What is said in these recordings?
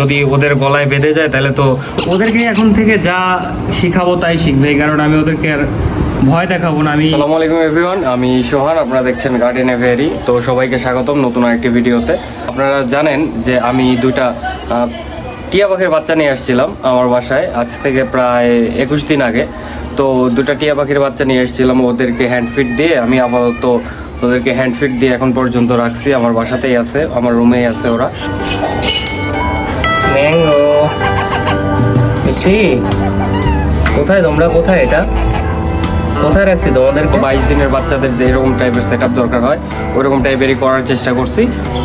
যদি ওদের গলায় বেঁধে যায়, তাহলে তো ওদেরকে এখন থেকে যা শিখাবো তাই শিখবে কারণে আমি ওদেরকে আর ভয় দেখাবো না। আমি আসসালামু আলাইকুম এভরিওয়ান আমি সোহান, আপনারা দেখছেন গার্ডেন এভিয়ারি তো সবাইকে স্বাগতম নতুন আরেকটি ভিডিওতে। আপনারা জানেন যে আমি দুইটা টিয়া পাখির বাচ্চা নিয়ে আসছিলাম আমার বাসায় আজ থেকে প্রায় একুশ দিন আগে। তো দুটা টিয়া পাখির বাচ্চা নিয়ে এসেছিলাম ওদেরকে হ্যান্ড ফিট দিয়ে আমি আপাতত ওদেরকে হ্যান্ড ফিট দিয়ে এখন পর্যন্ত রাখছি। আমার বাসাতেই আছে, আমার রুমেই আছে ওরা। ম্যাঙ্গো মিষ্টি কোথায় তোমরা? কোথায় এটা? কোথায় রাখছি? তোমাদেরকে বাইশ দিনের বাচ্চাদের যে এরকম টাইপের সেট দরকার হয়, ওরকম টাইপেরই করার চেষ্টা করছি।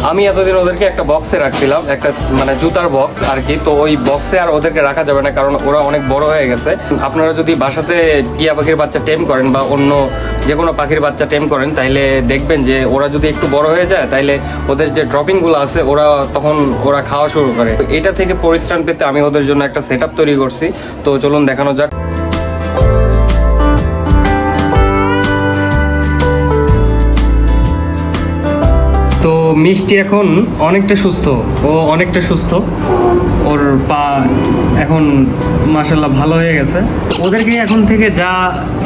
আমি এতদিন ওদেরকে একটা বক্সে রাখছিলাম, একটা মানে জুতার বক্স আর কি। তো ওই বক্সে আর ওদেরকে রাখা যাবে না, কারণ ওরা অনেক বড় হয়ে গেছে। আপনারা যদি বাসাতে টিয়া পাখির বাচ্চা টেম করেন বা অন্য যে কোনো পাখির বাচ্চা টেম করেন, তাইলে দেখবেন যে ওরা যদি একটু বড় হয়ে যায়, তাইলে ওদের যে ড্রপিংগুলো আছে, ওরা তখন ওরা খাওয়া শুরু করে। এটা থেকে পরিত্রাণ পেতে আমি ওদের জন্য একটা সেট তৈরি করছি। তো চলুন দেখানো যাক। মিষ্টি এখন অনেকটা সুস্থ। ও অনেকটা সুস্থ। ওর পা এখন মাসাল্লাহ ভালো হয়ে গেছে। ওদেরকে এখন থেকে যা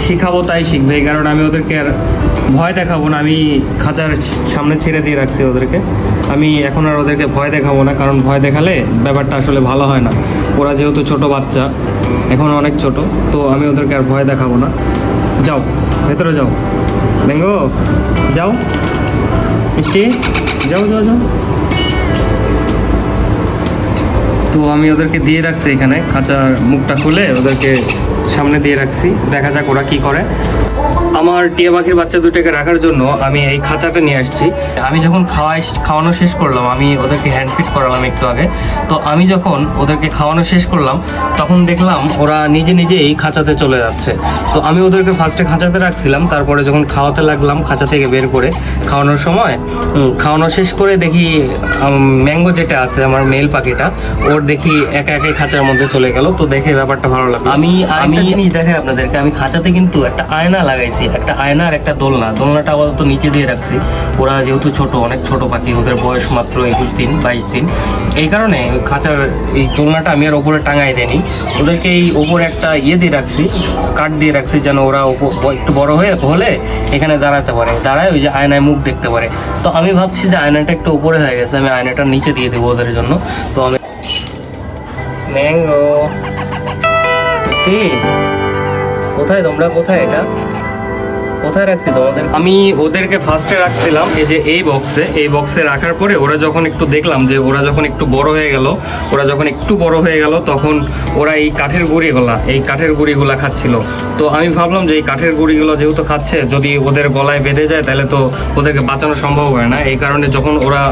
শিখাবো তাই শিখবে, এই কারণে আমি ওদেরকে আর ভয় দেখাবো না। আমি খাঁচার সামনে ছেড়ে দিয়ে রাখছি ওদেরকে। আমি এখন আর ওদেরকে ভয় দেখাবো না, কারণ ভয় দেখালে ব্যাপারটা আসলে ভালো হয় না। ওরা যেহেতু ছোট বাচ্চা, এখন অনেক ছোট, তো আমি ওদেরকে আর ভয় দেখাবো না। যাও, ভেতরে যাও। বেঙ্গো, যাও। মিষ্টি যাও যাও যাও তো আমি ওদেরকে দিয়ে রাখছি এখানে। খাঁচার মুখটা খুলে ওদেরকে সামনে দিয়ে রাখছি। দেখা যাক ওরা কি করে। আমার টিয়া পাখির বাচ্চা দুটোকে রাখার জন্য আমি এই খাঁচাটা নিয়ে আসছি। আমি যখন খাওয়াই, খাওয়ানো শেষ করলাম, আমি ওদেরকে হ্যান্ড ফিট করালাম একটু আগে। তো আমি যখন ওদেরকে খাওয়ানো শেষ করলাম, তখন দেখলাম ওরা নিজে নিজে এই খাঁচাতে চলে যাচ্ছে। তো আমি ওদেরকে ফার্স্টে খাঁচাতে রাখছিলাম, তারপরে যখন খাওয়াতে লাগলাম, খাঁচা থেকে বের করে খাওয়ানোর সময় খাওয়ানো শেষ করে দেখি ম্যাঙ্গো যেটা আছে, আমার মেল পাখিটা, ওর দেখি একা একাই খাঁচার মধ্যে চলে গেল তো দেখে ব্যাপারটা ভালো লাগল। আমি আমি জিনিস দেখাই আপনাদেরকে আমি খাঁচাতে কিন্তু একটা আয়না লাগাইছি একটা আয়না আর একটা দোলনা। দোলনাটা আপাতত নিচে দিয়ে রাখছি। ওরা যেহেতু ছোট অনেক ছোট পাখি ওদের বয়স মাত্র একুশ দিন বাইশ দিন। এই কারণে খাঁচার এই দোলনাটা আমি আর ওপরে টাঙাই দেনি ওদেরকে এই ওপরে একটা ইয়ে দিয়ে রাখছি কাঠ দিয়ে রাখছি যেন ওরা একটু বড় হয়ে হলে এখানে দাঁড়াতে পারে। দাঁড়ায় ওই যে আয়নায় মুখ দেখতে পারে। তো আমি ভাবছি যে আয়নাটা একটু উপরে হয়ে গেছে আমি আয়নাটা নিচে দিয়ে দেবো ওদের জন্য। তো আমি ম্যাঙ্গো মিষ্টি কোথায় তোমরা? কোথায় এটা? কোথায় রাখছি তোমাদের আমি ওদেরকে ফার্স্টে রাখছিলাম এই যে এই বক্সে এই বক্সে রাখার পরে ওরা যখন একটু দেখলাম যে ওরা যখন একটু বড় হয়ে গেল ওরা যখন একটু বড় হয়ে গেল তখন ওরা এই কাঠের গুঁড়িগুলা এই কাঠের গুঁড়িগুলা খাচ্ছিল। তো আমি ভাবলাম যে এই কাঠের গুঁড়িগুলো যেহেতু খাচ্ছে যদি ওদের গলায় বেঁধে যায় তাহলে তো ওদেরকে বাঁচানো সম্ভব হয় না। এই কারণে যখন ওরা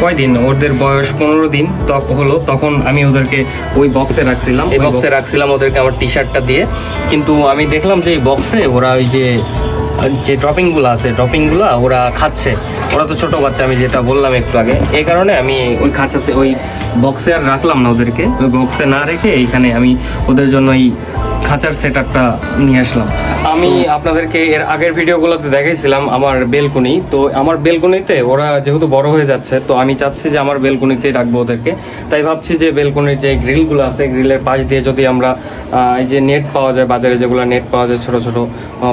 কয়দিন ওদের বয়স পনেরো দিন হলো তখন আমি ওদেরকে ওই বক্সে রাখছিলাম। এই বক্সে রাখছিলাম ওদেরকে আমার টি শার্টটা দিয়ে। কিন্তু আমি দেখলাম যে এই বক্সে ওরা ওই যে যে ড্রপিংগুলো আছে ড্রপিংগুলো ওরা খাচ্ছে। ওরা তো ছোটো বাচ্চা, আমি যেটা বললাম একটু আগে। এই কারণে আমি ওই খাঁচাতে, ওই বক্সে আর রাখলাম না ওদেরকে। ওই বক্সে না রেখে এইখানে আমি ওদের জন্য এই খাঁচার সেট আপটা নিয়ে আসলাম। আমি আপনাদেরকে এর আগের ভিডিওগুলোতে দেখাইছিলাম আমার বেলকনি। তো আমার বেলকনিতে ওরা যেহেতু বড় হয়ে যাচ্ছে তো আমি চাচ্ছি যে আমার বেলকনিতেই রাখব ওদেরকে। তাই ভাবছি যে বেলকনির যে গ্রিলগুলো আছে গ্রিলের পাশ দিয়ে যদি আমরা এই যে নেট পাওয়া যায় বাজারে যেগুলো নেট পাওয়া যায় ছোট ছোট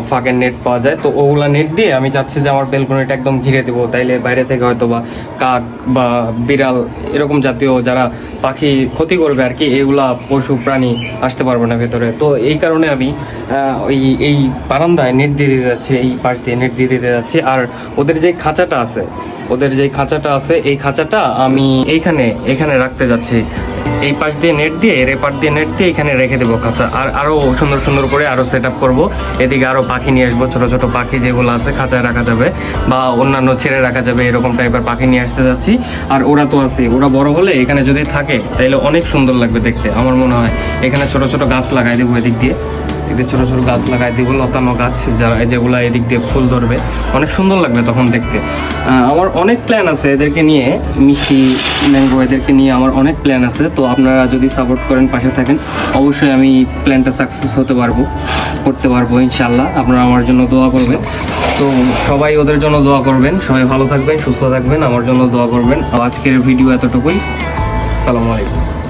ফাঁকের নেট পাওয়া যায় তো ওগুলা নেট দিয়ে আমি চাচ্ছি যে আমার বেলকনিটা একদম ঘিরে দেবো। তাইলে বাইরে থেকে হয়তো বা কাক বা বিড়াল এরকম জাতীয় যারা পাখি ক্ষতি করবে আর কি এগুলা পশু প্রাণী আসতে পারবে না ভেতরে। তো এই কারণে আমি ওই, এই বারান্দায় নেট দিয়ে দিতে যাচ্ছি, এই পাশ দিয়ে নেট দিয়ে দিতে যাচ্ছি। আর ওদের যে খাঁচাটা আছে ওদের যে খাঁচাটা আছে, এই খাঁচাটা আমি এইখানে, এখানে রাখতে যাচ্ছি। এই পাশ দিয়ে নেট দিয়ে, এর এপার দিয়ে নেট দিয়ে এখানে রেখে দেবো খাঁচা। আর আরও সুন্দর সুন্দর করে আরও সেট আপ করব। এদিকে আরও পাখি নিয়ে আসব, ছোট ছোট পাখি যেগুলো আছে, খাঁচায় রাখা যাবে। বা অন্যান্য ছেড়ে রাখা যাবে, এরকম টাইপের পাখি নিয়ে আসতে যাচ্ছি। আর ওরা তো আছে, ওরা বড় হলে এখানে যদি থাকে তাহলে অনেক সুন্দর লাগবে দেখতে, আমার মনে হয়। এখানে ছোট ছোট গাছ লাগাই দেবো এদিক দিয়ে। এদিকে ছোট ছোট গাছ লাগাই দিব লতানো গাছ, যারা যেগুলো এদিক দিয়ে ফুল ধরবে। অনেক সুন্দর লাগবে তখন দেখতে। আমার অনেক প্ল্যান আছে এদেরকে নিয়ে, মিষ্টি, ম্যাঙ্গো এদেরকে নিয়ে আমার অনেক প্ল্যান আছে। তো আপনারা যদি সাপোর্ট করেন, পাশে থাকেন, অবশ্যই আমি প্ল্যানটা সাকসেস হতে পারব, করতে পারব ইনশাল্লাহ আপনারা আমার জন্য দোয়া করবেন। তো সবাই ওদের জন্য দোয়া করবেন। সবাই ভালো থাকবেন, সুস্থ থাকবেন। আমার জন্য দোয়া করবেন। আজকের ভিডিও এতটুকুই। আসসালামু আলাইকুম।